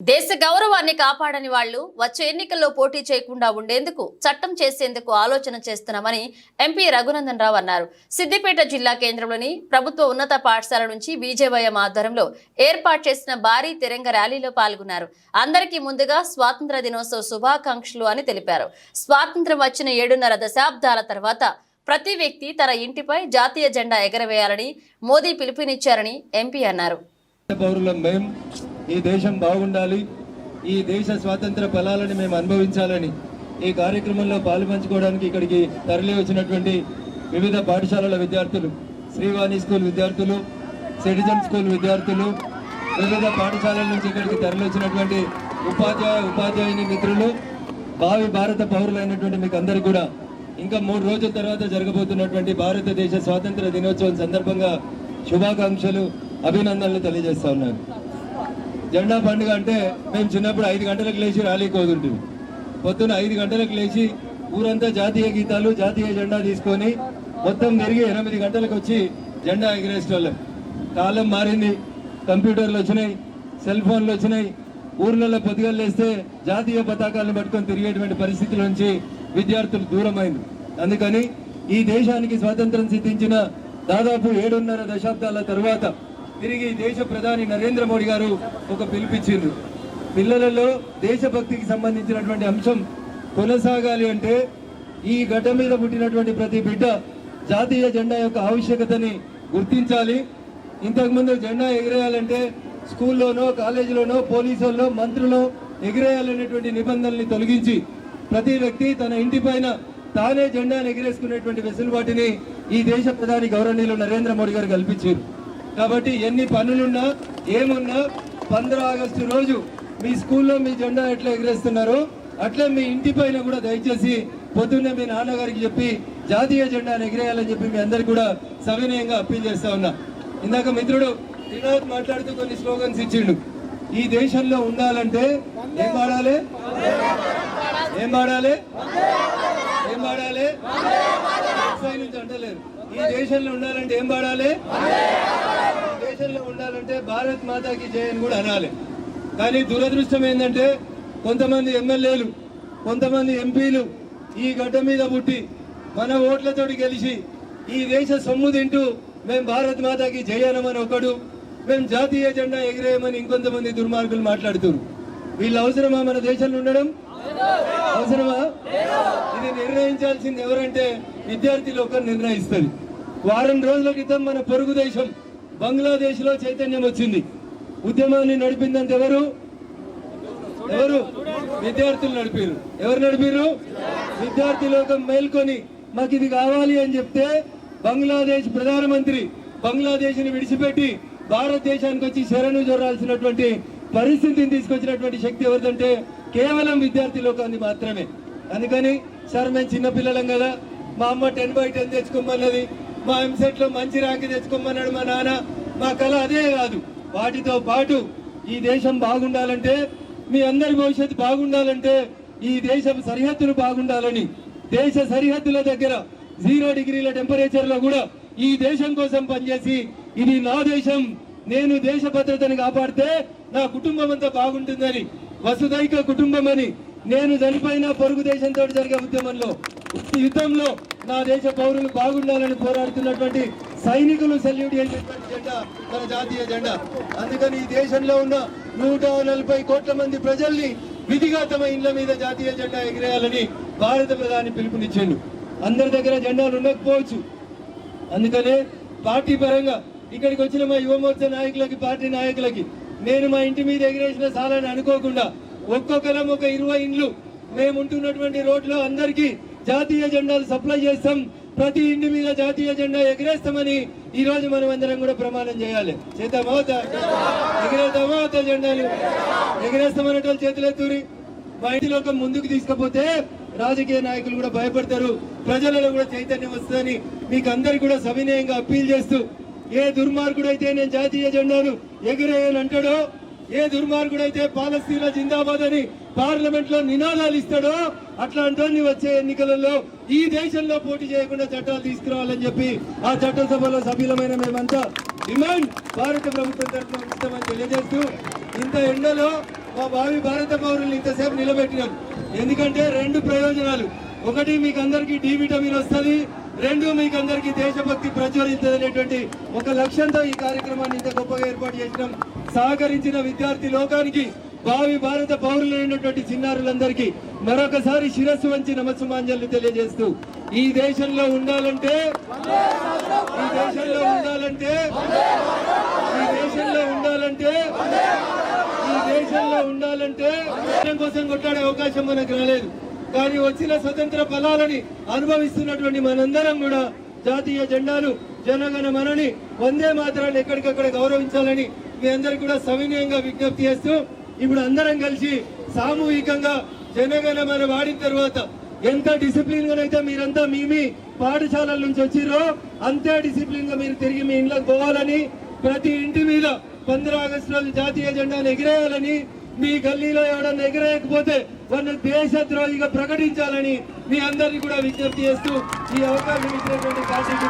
దేశ గౌరవాన్ని కాపాడని వాళ్ళు వచ్చే ఎన్నికల్లో పోటీ చేయకుండా ఉండేందుకు చట్టం చేసేందుకు ఆలోచన చేస్తున్నామని ఎంపీ రఘునందన్ రావు అన్నారు. సిద్దిపేట జిల్లా కేంద్రంలోని ప్రభుత్వ ఉన్నత పాఠశాల నుంచి బీజేవైఎం ఆధ్వర్యంలో ఏర్పాటు చేసిన భారీ తిరంగ ర్యాలీలో పాల్గొన్నారు. అందరికీ ముందుగా స్వాతంత్ర దినోత్సవ శుభాకాంక్షలు అని తెలిపారు. స్వాతంత్రం వచ్చిన ఏడున్నర దశాబ్దాల తర్వాత ప్రతి వ్యక్తి తన ఇంటిపై జాతీయ జెండా ఎగరవేయాలని మోదీ పిలుపునిచ్చారని ఎంపీ అన్నారు. ఈ దేశం బాగుండాలి ఈ దేశ స్వాతంత్ర ఫలాలను మేము అనుభవించాలని ఈ కార్యక్రమంలో పాలుపంచుకోవడానికి ఇక్కడికి తరలి వచ్చినటువంటి వివిధ పాఠశాలల విద్యార్థులు శ్రీవాణి స్కూల్ విద్యార్థులు సిటిజన్ స్కూల్ విద్యార్థులు వివిధ పాఠశాలల నుంచి ఇక్కడికి తరలి వచ్చినటువంటి ఉపాధ్యాయ ఉపాధ్యాయుని మిత్రులు భావి భారత పౌరులైనటువంటి మీకు అందరికీ కూడా. ఇంకా మూడు రోజుల తర్వాత జరగబోతున్నటువంటి భారతదేశ స్వాతంత్ర దినోత్సవం సందర్భంగా శుభాకాంక్షలు అభినందనలు తెలియజేస్తా ఉన్నాను. జెండా పండుగ అంటే మేము చిన్నప్పుడు ఐదు గంటలకు లేచి ర్యాలీకి పోతుంటుంది పొద్దున ఐదు గంటలకు లేచి ఊరంతా జాతీయ గీతాలు జాతీయ జెండా తీసుకొని మొత్తం తిరిగి ఎనిమిది గంటలకు వచ్చి జెండా ఎగిరేసేవాళ్ళం కాలం మారింది కంప్యూటర్లు వచ్చినాయి సెల్ ఫోన్లు వచ్చినాయి. ఊర్లలో పొద్దుగలు లేస్తే జాతీయ పతాకాలను పట్టుకొని తిరిగేటువంటి పరిస్థితుల నుంచి విద్యార్థులు దూరమైంది. అందుకని ఈ దేశానికి స్వాతంత్రం సిద్ధించిన దాదాపు ఏడున్నర దశాబ్దాల తర్వాత తిరిగి దేశ ప్రధాని నరేంద్ర మోడీ గారు ఒక పిలిపించారు పిల్లలలో దేశభక్తికి సంబంధించినటువంటి అంశం కొనసాగాలి అంటే ఈ గడ్డ మీద పుట్టినటువంటి ప్రతి బిడ్డ జాతీయ జెండా యొక్క ఆవశ్యకతని గుర్తించాలి. ఇంతకుముందు జెండా ఎగిరేయాలంటే స్కూల్లోనో కాలేజీలోనో పోలీసుల్లో మంత్రులో ఎగిరేయాలనేటువంటి నిబంధనల్ని తొలగించి ప్రతి వ్యక్తి తన ఇంటి పైన తానే జెండాను ఎగిరేసుకునేటువంటి వెసులుబాటుని ఈ దేశ ప్రధాని గౌరవనీయులు నరేంద్ర మోడీ గారు కల్పించారు కాబట్టి ఎన్ని పనులున్నా ఏమున్నా పంద్ర ఆగస్టు రోజు మీ స్కూల్లో మీ జెండా ఎట్లా ఎగరేస్తున్నారో అట్లే మీ ఇంటి పైన కూడా దయచేసి పొద్దున్నే మీ నాన్నగారికి చెప్పి జాతీయ జెండాను ఎగిరేయాలని చెప్పి మీ అందరికి కూడా సవినయంగా అప్పీల్ చేస్తా ఉన్నా. ఇందాక మిత్రుడు వినోద్ మాట్లాడుతూ కొన్ని స్లోగన్స్ ఇచ్చిండు. ఈ దేశంలో ఉండాలంటే ఏం పాడాలి ఏం పాడాలి ఏం పాడాలి నుంచి అంటలేరు. ఈ దేశంలో ఉండాలంటే ఏం పాడాలి దేశంలో ఉండాలంటే భారత్ మాతాకి జయ అని కూడా అనాలి. కానీ దురదృష్టం ఏంటంటే కొంతమంది ఎమ్మెల్యేలు కొంతమంది ఎంపీలు ఈ గడ్డ మీద పుట్టి మన ఓట్లతోటి గెలిచి ఈ దేశ సొమ్ము తింటూ మేము భారత్ మాతాకి జయనమని ఒకడు మేము జాతీయ జెండా ఎగిరేయమని ఇంకొంతమంది దుర్మార్గులు మాట్లాడుతున్నారు. వీళ్ళు అవసరమా మన దేశంలో ఉండడం? అవసరమా? ఇది నిర్ణయించాల్సింది ఎవరంటే విద్యార్థి ఒకరు నిర్ణయిస్తారు. వారం రోజుల క్రితం మన పొరుగు దేశం బంగ్లాదేశ్లో చైతన్యం వచ్చింది. ఉద్యమాన్ని నడిపిందంత ఎవరు? ఎవరు? విద్యార్థులు నడిపారు ఎవరు నడిపారు విద్యార్థి లోకం మేల్కొని మాకు ఇది కావాలి అని చెప్తే బంగ్లాదేశ్ ప్రధానమంత్రి బంగ్లాదేశ్ని విడిచిపెట్టి భారతదేశానికి వచ్చి శరణు జొరాల్సినటువంటి పరిస్థితిని తీసుకొచ్చినటువంటి శక్తి ఎవరిదంటే కేవలం విద్యార్థి లోకాన్ని మాత్రమే. అందుకని సార్ మేము చిన్నపిల్లలం కదా. మా అమ్మ టెన్ బై టెన్ తెచ్చుకోమన్నది. మా ఎంసెట్లో మంచి ర్యాంక్ తెచ్చుకోమన్నాడు మా నాన్న. మా కళ అదే కాదు. వాటితో పాటు ఈ దేశం బాగుండాలంటే మీ అందరి భవిష్యత్తు బాగుండాలంటే ఈ దేశం సరిహద్దులు బాగుండాలని దేశ సరిహద్దుల దగ్గర జీరో డిగ్రీల టెంపరేచర్లో కూడా ఈ దేశం కోసం పనిచేసి ఇది నా దేశం నేను దేశ భద్రతని కాపాడితే నా కుటుంబం అంతా బాగుంటుందని వసుదైక కుటుంబం అని నేను చనిపోయిన పొరుగు దేశంతో జరిగే ఉద్యమంలో యుద్ధంలో నా దేశ పౌరులు బాగుండాలని పోరాడుతున్నటువంటి సైనికులు సెల్యూట్ చేసేటువంటి జెండా మన జాతీయ జెండా. అందుకని ఈ దేశంలో ఉన్న నూట నలభై కోట్ల మంది ప్రజల్ని విధిగా తమ ఇళ్ళ మీద జాతీయ జెండా ఎగిరేయాలని భారత ప్రధాని పిలుపునిచ్చిండు. అందరి దగ్గర జెండాలు ఉండకపోవచ్చు. అందుకనే పార్టీ పరంగా ఇక్కడికి వచ్చిన మా యువమోర్చా నాయకులకి పార్టీ నాయకులకి నేను మా ఇంటి మీద ఎగిరేసిన సాలని అనుకోకుండా ఒక్కొక్కరం ఒక ఇరవై ఇండ్లు మేము ఉంటున్నటువంటి రోడ్లో అందరికీ జాతీయ జెండాలు సప్లై చేస్తాం. ప్రతి ఇంటి మీద జాతీయ జెండా ఎగిరేస్తామని ఈ రోజు మనం అందరం కూడా ప్రమాణం చేయాలి. చేద్దామా ఎగిరేద్దామా అవుతా జెండాలు? ఎగిరేస్తామనేటోళ్ళు చేతులెత్తూరి మా ఇంటిలోకి ముందుకు తీసుకపోతే రాజకీయ నాయకులు కూడా భయపడతారు. ప్రజలలో కూడా చైతన్యం వస్తుందని మీకు అందరికి కూడా సవినయంగా అప్పీల్ చేస్తూ ఏ దుర్మార్గుడైతే నేను జాతీయ జెండాను ఎగిరేయని అంటాడో ఏ దుర్మార్గుడైతే అయితే జిందాబాద్ అని పార్లమెంట్లో నినాదాలు ఇస్తాడో అట్లాంటి వచ్చే ఎన్నికలలో ఈ దేశంలో పోటీ చేయకుండా చట్టాలు తీసుకురావాలని చెప్పి ఆ చట్టసభలో సభ్యులమైన మేమంతా డిమాండ్ భారత ప్రభుత్వం తరఫున ఉంచుతామని తెలియజేస్తూ ఇంత ఎండలో మా భావి భారత పౌరులు ఇంతసేపు నిలబెట్టినాం. ఎందుకంటే రెండు ప్రయోజనాలు. ఒకటి మీకు అందరికీ డి విటమిన్ వస్తుంది. రెండు మీకు అందరికీ దేశభక్తి ప్రజ్వలిస్తుంది అనేటువంటి ఒక లక్ష్యంతో ఈ కార్యక్రమాన్ని ఇంత గొప్పగా ఏర్పాటు చేసినాం. సహకరించిన విద్యార్థి లోకానికి భావి భారత పౌరులైనటువంటి చిన్నారులందరికీ మరొకసారి శిరస్సు వంచి నమస్సుమాంజలు తెలియజేస్తూ ఈ దేశంలో ఉండాలంటే ఈ దేశంలో ఉండాలంటే ఈ దేశంలో ఉండాలంటే ఈ దేశంలో ఉండాలంటే కోసం కొట్లాడే అవకాశం మనకు రాలేదు. కానీ వచ్చిన స్వతంత్ర ఫలాలని అనుభవిస్తున్నటువంటి మనందరం కూడా జాతీయ జెండాలు జనగణ మనని వందే మాత్రాన్ని ఎక్కడికక్కడ గౌరవించాలని మీ అందరికి కూడా సవినయంగా విజ్ఞప్తి చేస్తూ ఇప్పుడు అందరం కలిసి సామూహికంగా జనగణ మన వాడిన తర్వాత ఎంత డిసిప్లిన్ గానైతే మీరంతా మీ మీ పాఠశాలల నుంచి వచ్చిరో అంతే డిసిప్లిన్గా మీరు తిరిగి మీ ఇంట్లో పోవాలని ప్రతి ఇంటి మీద పంద్ర ఆగస్టు రోజు జాతీయ జెండాను ఎగిరేయాలని మీ గల్లీలో ఎవడన్నా ఎగిరేయకపోతే వాళ్ళని దేశద్రోహిగా ప్రకటించాలని మీ అందరినీ కూడా విజ్ఞప్తి చేస్తూ ఈ అవకాశం ఇచ్చినటువంటి పార్టీకి